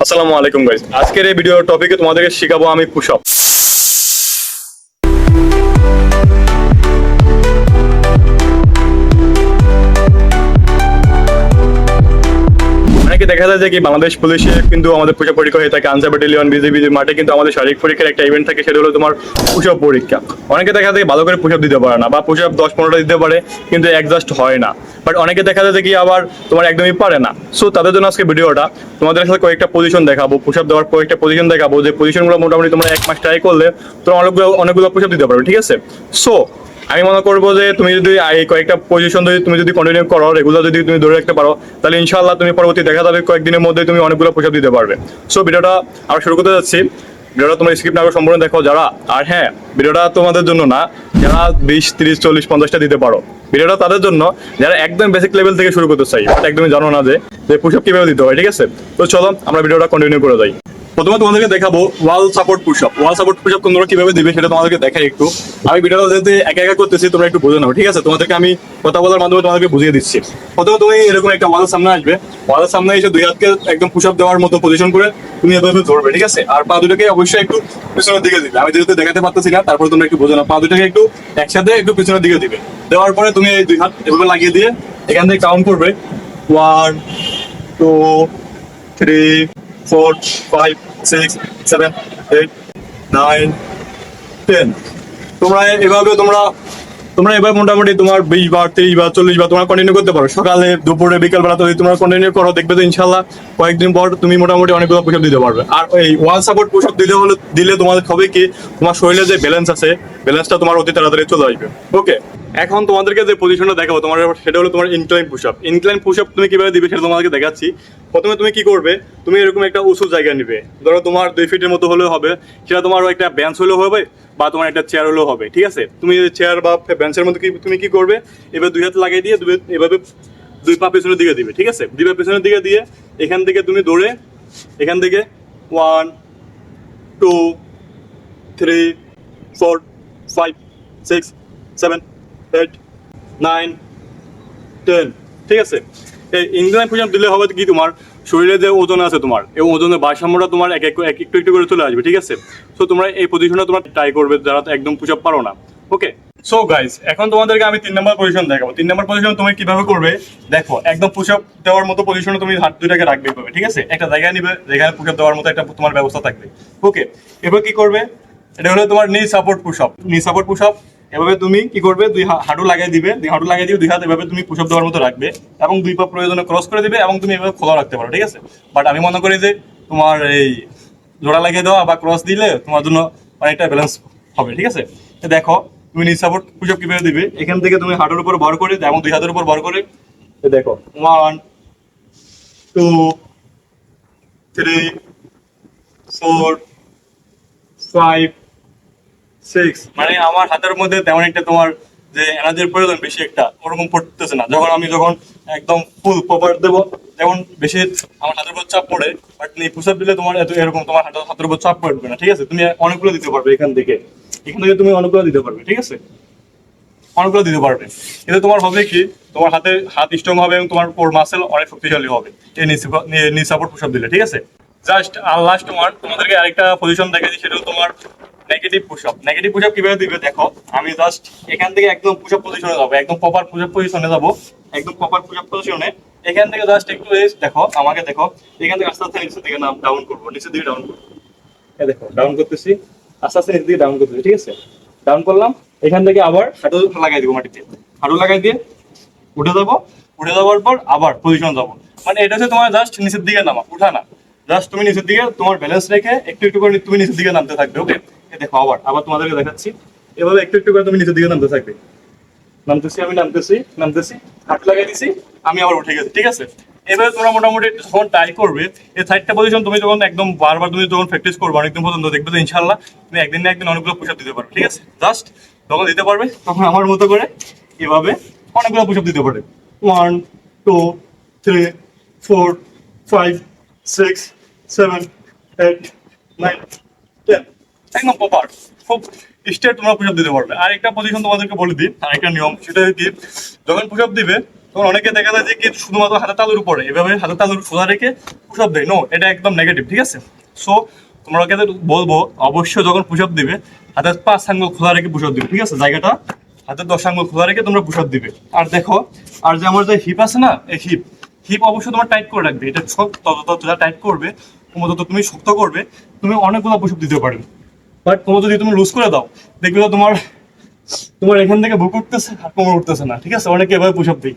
আসসালামু আলাইকুম গাইজ আজকের এই ভিডিওর টপিকে তোমাদেরকে শেখাবো আমি পুশ দেখা যায় যে কি বাংলাদেশ পুলিশে কিন্তু আমাদের পুষা পরীক্ষা হয়ে থাকে, আনসার ব্যাটালিয়ন বিজেপি মাঠে কিন্তু আমাদের শারীরিক পরীক্ষার একটা ইভেন্ট থাকে, সেটা হলো তোমার পুষাপ পরীক্ষা। অনেকে দেখা যায় ভালো করে পুষাপ দিতে পারে না বা পুষাপ দশ পনেরোটা দিতে পারে, কিন্তু অ্যাডজাস্ট হয় না। বাট অনেকে দেখা যায় যে কি আবার তোমার একদমই পারে না। সো তাদের জন্য আজকে ভিডিওটা, তোমাদের সাথে কয়েকটা পজিশন দেখাবো পুষাপ দেওয়ার কয়েকটা পজিশন দেখাবো, যে পজিশনগুলো মোটামুটি তোমরা এক মাস ট্রাই করলে তোমরা অনেকগুলো অনেকগুলো পুষাপ দিতে পারবে, ঠিক আছে? সো আমি মনে করব যে তুমি যদি এই কয়েকটা পজিশন যদি তুমি যদি কন্টিনিউ করো রেগুলার যদি তুমি ধরে রাখতে পারো, তাহলে ইনশাল্লাহ তুমি পরবর্তী দেখা যাবে কয়েকদিনের মধ্যে তুমি অনেকগুলো পোশাক দিতে পারবে। সো ভিডিওটা আমরা শুরু করতে যাচ্ছি। ভিডিওটা তোমার স্ক্রিপ্ট না সম্পূর্ণ দেখো যারা। আর হ্যাঁ ভিডিওটা তোমাদের জন্য না, যারা বিশ, তিরিশ, চল্লিশ, পঞ্চাশটা দিতে পারো। ভিডিওটা তাদের জন্য, যারা একদম বেসিক লেভেল থেকে শুরু করতে চাই একদমই জানো না যে পুষপ কীভাবে দিতে হয়, ঠিক আছে? তো চলো, আমরা ভিডিওটা কন্টিনিউ করে যাই। প্রথমে তোমাদেরকে দেখাবো wall support pushup wall support pushup তোমরা কীভাবে দিবে সেটা তোমাদেরকে দেখাই একটু। আমি ভিডিওটা যেতে একা একা করতেছি, তোমরা একটু বুঝে নাও, ঠিক আছে? তোমাদেরকে আমি কথা বলার মাধ্যমে তোমাদেরকে বুঝিয়ে দিচ্ছি। প্রথমে তুমি এরকম একটা ওয়ালের সামনে আসবে। ওয়ালের সামনে এসে দুই হাতকে একদম পুশআপ দেওয়ার মতো পজিশন করে তুমি এভাবে ধরবে, ঠিক আছে? আর পা দুটোকে অবশ্যই একটু পিছনের দিকে দিবে। আমি যেহেতু দেখাতে পারতেছি না, তারপরে তোমরা একটু বুঝে নাও। পা দুটোকে একটু একসাথে একটু পিছনের দিকে দিবে। দেওয়ার পরে তুমি এই দুই হাত এভাবে লাগিয়ে দিয়ে এখান থেকে কাউন্ট করবে। One two three four five six seven eight nine ten তোমরা এভাবে তোমরা তোমরা এবার মোটামুটি তোমার বিশ বার তেইশ বার, চল্লিশ বার তোমরা কন্টিনিউ করতে পারো। সকালে, দুপুরে, বিকাল বেলা যদি তোমরা কন্টিনিউ করো, দেখবে তো ইনশাল্লাহ কয়েকদিন পর তুমি মোটামুটি অনেকগুলো পুষপ দিতে পারবে। আর এই ওয়ান সাপোর্ট পুষপ দিলে হলে, দিলে তোমাদের হবে কি, তোমার শরীরে যে ব্যালেন্স আছে ব্যালেন্সটা তোমার অতি তাড়াতাড়ি চলে আসবে। ওকে এখন তোমাদেরকে যে পজিশনটা দেখাবো, তোমার সেটা হলো তোমার ইনক্লাইন পুশআপ ইনক্লাইন পুশআপ তুমি কীভাবে দিবে সেটা তোমাদেরকে দেখাচ্ছি। প্রথমে তুমি কি করবে? তুমি এরকম একটা উঁচু জায়গা নিবে। ধরো তোমার দুই ফিটের মতো হলেও হবে। সেটা তোমার একটা বেঞ্চ হলেও হবে বা তোমার একটা চেয়ার হলেও হবে, ঠিক আছে? তুমি চেয়ার বা বেঞ্চের কি তুমি কি করবে? এবার দুই হাত লাগিয়ে দিয়ে এভাবে দুই পা পেছনের দিকে দিবে, ঠিক আছে? দুই পা পেছনের দিকে দিয়ে এখান থেকে তুমি দৌড়ে এখান থেকে one two three four five six seven eight nine ten ঠিক আছে? এই ইংল্যান্ড পর্যন্ত দিলে হবে কি তোমার? শরীরে যে ওজন আছে তোমার, এই ওজনের ভারসাম্যটা তোমার এক এক এক একটু একটু করে চলে আসবে, ঠিক আছে? সো তোমরা এই পজিশনটা তোমরা ট্রাই করবে, যারা একদম পুশ পারো না। ওকে সো গাইস এখন তোমাদেরকে আমি তিন নম্বর পজিশন দেখাবো। তিন নম্বর পজিশন তুমি কীভাবে করবে? দেখো, একদম পুশ আপ দেওয়ার মতো পজিশনে তুমি হাত দুইটাকে রাখবে এভাবে, ঠিক আছে? একটা জায়গায় নিবে যেখানে পুশ আপ দেওয়ার মতো একটা তোমার ব্যবস্থা থাকবে। ওকে এবার কি করবে? এটা হলো তোমার knee support push up knee support push up এভাবে তুমি কি করবে? দুই হাঁটু লাগিয়ে দিবে। দুই হাঁটু লাগিয়ে দিয়ে দুই হাত এভাবে তুমি পুশ আপ দেওয়ার মতো রাখবে এবং দুই পা প্রয়োজনে ক্রস করে দিবে এবং তুমি এভাবে খোলা রাখতে পারো, ঠিক আছে? বাট আমি মনে করি যে তোমার এই জোড়া লাগিয়ে দেওয়া বা ক্রস দিলে তোমার জন্য অনেকটা ব্যালেন্স হবে, ঠিক আছে? দেখো, তুমি নিজ সাপোর্ট পুশ আপ কীভাবে দিবে? এখান থেকে তুমি হাঁটুর উপর ভর করে এবং দুই হাতের উপর ভর করে দেখো one two three four five মানে আমার হাতের মধ্যে তেমন একটা তোমার যে এনার্জির প্রয়োজন বেশি একটা, ওরকম পড়তেছে না। যখন আমি যখন একদম ফুল প্রপার দেবো যেমন বেশি আমার হাতের উপর চাপ পড়ে বাট পুশ আপ দিলে তোমার এত এরকম তোমার হাতের হাতের উপর চাপ পড়বে না, ঠিক আছে? তুমি অনেকগুলো দিতে পারবে এখান থেকে। এখান থেকে তুমি অনেকগুলো দিতে পারবে, ঠিক আছে? অনেকগুলো দিতে পারবে। এতে তোমার হবে কি, তোমার হাতে হাত স্ট্রং হবে এবং তোমার কোর মাসেল অনেক শক্তিশালী হবে। এই নি সাপোর্ট পুশ দিলে, ঠিক আছে? জাস্ট আর লাস্ট তোমার তোমাদেরকে আরেকটা পজিশন দেখা দিই সেটা তোমার negative push up negative push up কীভাবে দিবে দেখো, আমি জাস্ট এখান থেকে একদম পুশ আপ পজিশনে যাব, একদম প্রপার পুশ আপ পজিশনে যাব, একদম প্রপার পুশ আপ পজিশনে এখান থেকে জাস্ট একটু এই দেখো, আমাকে দেখো, এখান থেকে আস্তে আস্তে নিচের দিকে নাম ডাউন করব, নিচের দিকে ডাউন করব। এই দেখো ডাউন করতেছি, আস্তে আস্তে নিচের দিকে ডাউন করতেছি, ঠিক আছে? ডাউন করলাম, এখান থেকে আবার হাঁটু লাগাই দিব মাটিতে। হাঁটু লাগাই দিয়ে উঠে যাব, উঠে যাওয়ার পর আবার পজিশন যাব। মানে এটা হচ্ছে তোমার জাস্ট নিচের দিকে নামা, উঠা না। জাস্ট তুমি নিচের দিকে তোমার ব্যালেন্স রেখে একটু একটু করে তুমি নিচের দিকে নামতে থাকবে ওকে দেখো, আবার আবার তোমাদেরকে দেখাচ্ছি। এভাবে একটু একটু করে তুমি নিচের দিকে নামতে থাকবে। নামতেছি, আমি নামতেছি নামতেছি হাঁটু লাগাই দিছি, আমি আবার উঠে গেছি, ঠিক আছে? এবারে তোমরা মোটামুটি যখন ট্রাই করবে, এই সাইডটা পজিশন তুমি যখন একদম বারবার তুমি যখন প্র্যাকটিস করবে, অনেকদিন পর্যন্ত দেখবে তো ইনশাল্লাহ তুমি একদিন না একদিন অনেকগুলো পুশ দিতে পারবে, ঠিক আছে? জাস্ট যখন দিতে পারবে, তখন আমার মতো করে এভাবে অনেকগুলো পুশ দিতে পারবে। One two three four five six seven eight nine ten একদম প্রপার খুব স্টেট তোমরা দিতে পারবে। আর একটা পজিশন তোমাদেরকে বলে দিই, আর একটা নিয়ম, সেটা কি, যখন দিবে, তখন অনেকে দেখা যায় যে কি শুধুমাত্র হাতে তালুর উপরে, এভাবে হাতে তালুর সোজা রেখে দেয়। নো এটা একদম নেগেটিভ ঠিক আছে? সো তোমরা বলব, অবশ্যই যখন দিবে, হাতের পাঁচ আঙ্গুল খোলা রেখে পুশ দিবে, ঠিক আছে? জায়গাটা, হাতের দশ আঙ্গুল খোলা রেখে তোমরা পুশ দিবে। আর দেখো, আর যে আমার যে হিপ আছে না, এই হিপ হিপ অবশ্যই তোমার টাইট করে রাখবে। এটা সব তত টাইট করবে, তত তুমি শক্ত করবে, তুমি অনেকগুলো আপ দিতে পারবে। বাট তোমার যদি তুমি লুজ করে দাও, দেখবে তো তোমার তোমার এখান থেকে বুক উঠতেছে আর কোমর উঠতেছে না, ঠিক আছে? অনেকে এভাবে আপ দিই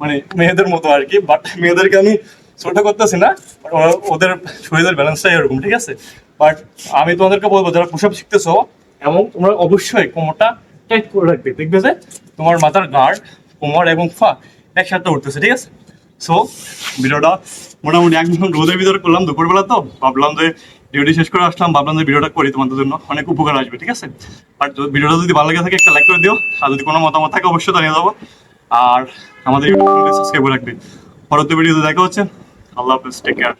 মানে মেয়েদের মতো আর কি বাট মেয়েদেরকে আমি ছোট করতেছি না ওদের শরীরের ব্যালেন্সটাই এরকম, ঠিক আছে? বাট আমি তোমাদেরকে বলব, যারা আপ শিখতেছো, এবং তোমরা অবশ্যই কোমরটা টাইট করে রাখবে। দেখবে যে তোমার মাথার গার্ড কোমর এবং ফা একসাথে উঠতেছে, ঠিক আছে? সো ভিডিওটা মোটামুটি একদম রোদের ভিতরে করলাম, দুপুরবেলা তো, ভাবলাম যে ডিউটি শেষ করে আসলাম, ভাবলাম যে ভিডিওটা করি তোমাদের জন্য, অনেক উপকার আসবে, ঠিক আছে? আর ভিডিওটা যদি ভালো লাগে থাকে, একটা লাইক করে দিও, আর যদি কোনো মতামত থাকে, অবশ্যই জানিয়ে দেবো। আর আমাদের ইউটিউব সাবস্ক্রাইব করে রাখবে। পরবর্তী ভিডিওতে দেখা হচ্ছে। আল্লাহ হাফিজ টেক কেয়ার